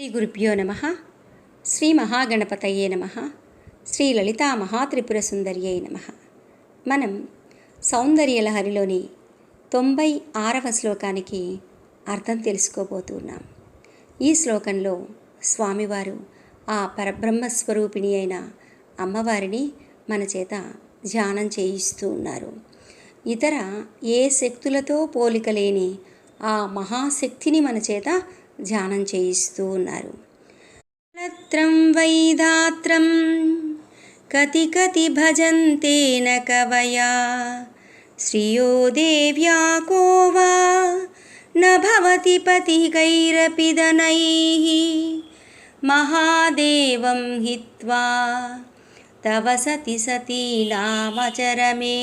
శ్రీ గురుభ్యో నమ శ్రీ మహాగణపతయే నమ శ్రీ లలితా మహాత్రిపుర సుందర్యై నమ మనం సౌందర్యలహరిలోని తొంభై ఆరవ శ్లోకానికి అర్థం తెలుసుకోబోతున్నాం ఈ శ్లోకంలో స్వామివారు ఆ పరబ్రహ్మస్వరూపిణి అయిన అమ్మవారిని మన చేత ధ్యానం చేయిస్తూ ఉన్నారు. ఇతర ఏ శక్తులతో పోలిక లేని ఆ మహాశక్తిని మన చేత ధ్యానం చేయిస్తూ ఉన్నారు. కళత్రం వైదాత్రం కతి కతి భజంతే కవయా శ్రియో దేవ్యా కోవా నభవతి పతి గైరపిదనై మహాదేవం హిత్వా తవ సతి సతీలామచరమే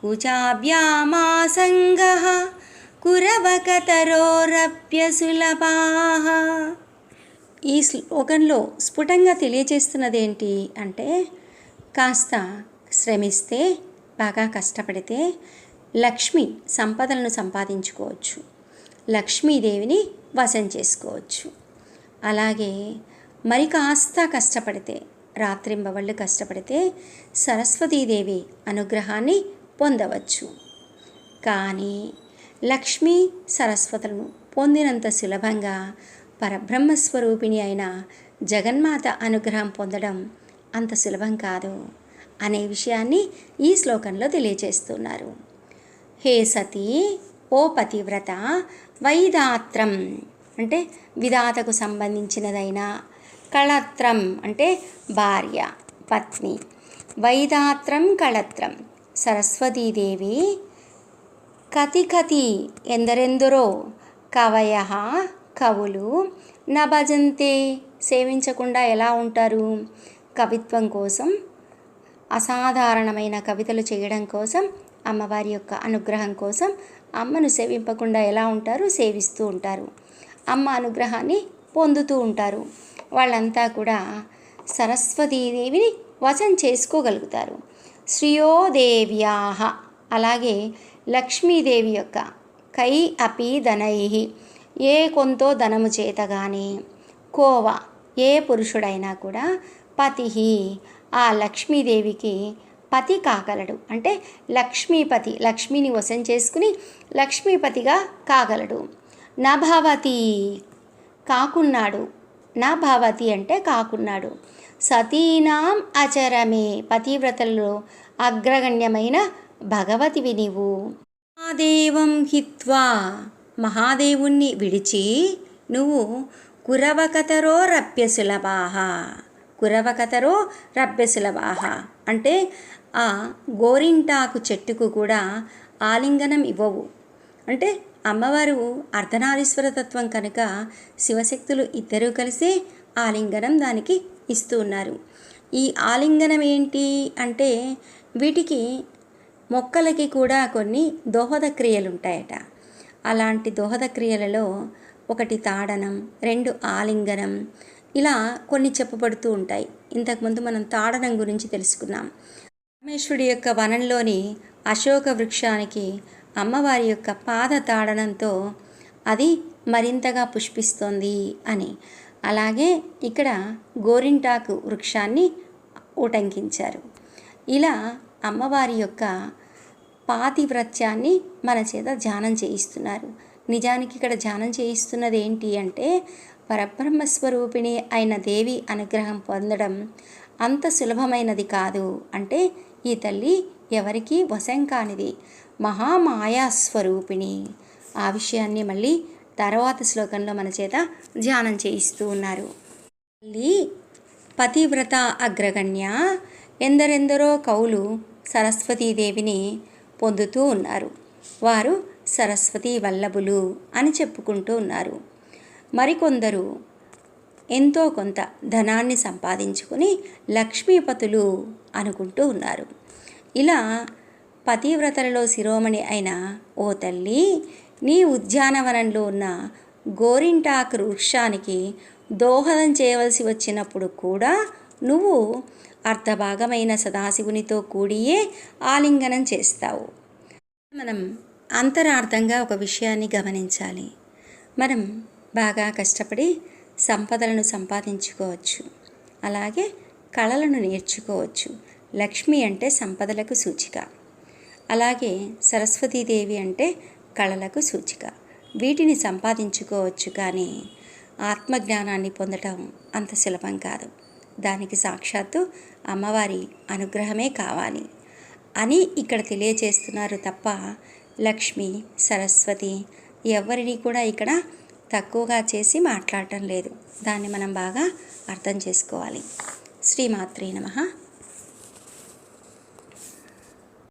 కుచాభ్యామాసంగ కురవకతరోరప్యసులభాహ ఈ శ్లోకంలో స్ఫుటంగా తెలియజేస్తున్నది ఏంటి అంటే కాస్త శ్రమిస్తే బాగా కష్టపడితే లక్ష్మి సంపదలను సంపాదించుకోవచ్చు. లక్ష్మీదేవిని వశం చేసుకోవచ్చు. అలాగే మరి కాస్త కష్టపడితే రాత్రింబవళ్ళు కష్టపడితే సరస్వతీదేవి అనుగ్రహాన్ని పొందవచ్చు. కానీ లక్ష్మీ సరస్వతులను పొందినంత సులభంగా పరబ్రహ్మస్వరూపిణి అయిన జగన్మాత అనుగ్రహం పొందడం అంత సులభం కాదు అనే విషయాన్ని ఈ శ్లోకంలో తెలియజేస్తున్నారు హే సతీ ఓ పతివ్రత వైదాత్రం అంటే విధాతకు సంబంధించినదైన కళత్రం అంటే భార్య పత్ని. వైదాత్రం కళత్రం సరస్వతీదేవి కతి కతి ఎందరెందరో కవయ కవులు నా భజంతే సేవించకుండా ఎలా ఉంటారు? కవిత్వం కోసం అసాధారణమైన కవితలు చేయడం కోసం అమ్మవారి యొక్క అనుగ్రహం కోసం అమ్మను సేవింపకుండా ఎలా ఉంటారు? సేవిస్తూ ఉంటారు. అమ్మ అనుగ్రహాన్ని పొందుతూ ఉంటారు. వాళ్ళంతా కూడా సరస్వతీదేవిని వశం చేసుకోగలుగుతారు. శ్రియోదేవ్యాహ అలాగే లక్ష్మీదేవి యొక్క కై అపి ధనై ఏ కొంతో ధనము చేత కానీ కోవ ఏ పురుషుడైనా కూడా పతి. ఆ లక్ష్మీదేవికి పతి కాగలడు. అంటే లక్ష్మీపతి లక్ష్మిని వశం చేసుకుని లక్ష్మీపతిగా కాగలడు. నభవతి కాకున్నాడు. నా భావతి అంటే కాకున్నాడు. సతీనాం అచరమే పతివ్రతల్లో అగ్రగణ్యమైన భగవతివి నీవు. మహాదేవం హిత్వా మహాదేవుణ్ణి విడిచి నువ్వు కురవకతరో రప్యసులభాహ కురవకతరో రప్యసులభాహ అంటే ఆ గోరింటాకు చెట్టుకు కూడా ఆలింగనం ఇవ్వవు. అంటే అమ్మవారు అర్ధనారీశ్వర తత్వం కనుక శివశక్తులు ఇద్దరూ కలిసి ఆలింగనం దానికి ఇస్తూ ఉన్నారు. ఈ ఆలింగనం ఏంటి అంటే వీటికి మొక్కలకి కూడా కొన్ని దోహద క్రియలు ఉంటాయట అలాంటి దోహద క్రియలలో ఒకటి తాడనం రెండు ఆలింగనం ఇలా కొన్ని చెప్పబడుతూ ఉంటాయి. ఇంతకుముందు మనం తాడనం గురించి తెలుసుకున్నాం. పరమేశ్వరుడి యొక్క వనంలోని అశోక వృక్షానికి అమ్మవారి యొక్క పాద తాడనంతో అది మరింతగా పుష్పిస్తోంది అని. అలాగే ఇక్కడ గోరింటాకు వృక్షాన్ని ఉటంకించారు ఇలా అమ్మవారి యొక్క పాతివ్రత్యాన్ని మన చేత ధ్యానం చేయిస్తున్నారు. నిజానికి ఇక్కడ ధ్యానం చేయిస్తున్నది ఏంటి అంటే పరబ్రహ్మస్వరూపిణి అయిన దేవి అనుగ్రహం పొందడం అంత సులభమైనది కాదు. అంటే ఈ తల్లి ఎవరికీ వశం కానిది. మహామాయా స్వరూపిణి ఆ విషయాన్ని మళ్ళీ తర్వాత శ్లోకంలో మన చేత ధ్యానం చేయిస్తూ ఉన్నారు. తల్లి పతివ్రత అగ్రగణ్య. ఎందరెందరో కవులు సరస్వతీదేవిని పొందుతూ ఉన్నారు. వారు సరస్వతి వల్లభులు అని చెప్పుకుంటూ ఉన్నారు. మరికొందరు ఎంతో కొంత ధనాన్ని సంపాదించుకుని లక్ష్మీపతులు అనుకుంటూ ఉన్నారు. ఇలా పతివ్రతలలో శిరోమణి అయిన ఓ తల్లి నీ ఉద్యానవనంలో ఉన్న గోరింటాకు వృక్షానికి దోహదం చేయవలసి వచ్చినప్పుడు కూడా నువ్వు అర్ధభాగమైన సదాశివునితో కూడియే ఆలింగనం చేస్తావు. మనం అంతరార్థంగా ఒక విషయాన్ని గమనించాలి. మనం బాగా కష్టపడి సంపదలను సంపాదించుకోవచ్చు. అలాగే కళలను నేర్చుకోవచ్చు. లక్ష్మి అంటే సంపదలకు సూచిక. అలాగే సరస్వతీదేవి అంటే కళలకు సూచిక. వీటిని సంపాదించుకోవచ్చు కానీ ఆత్మజ్ఞానాన్ని పొందటం అంత సులభం కాదు. దానికి సాక్షాత్తు అమ్మవారి అనుగ్రహమే కావాలి. అని ఇక్కడ తెలియచేస్తున్నారు తప్ప లక్ష్మి సరస్వతి ఎవరిని కూడా ఇక్కడ తక్కువగా చేసి మాట్లాడటం లేదు. దాన్ని మనం బాగా అర్థం చేసుకోవాలి. శ్రీమాత్రే నమ.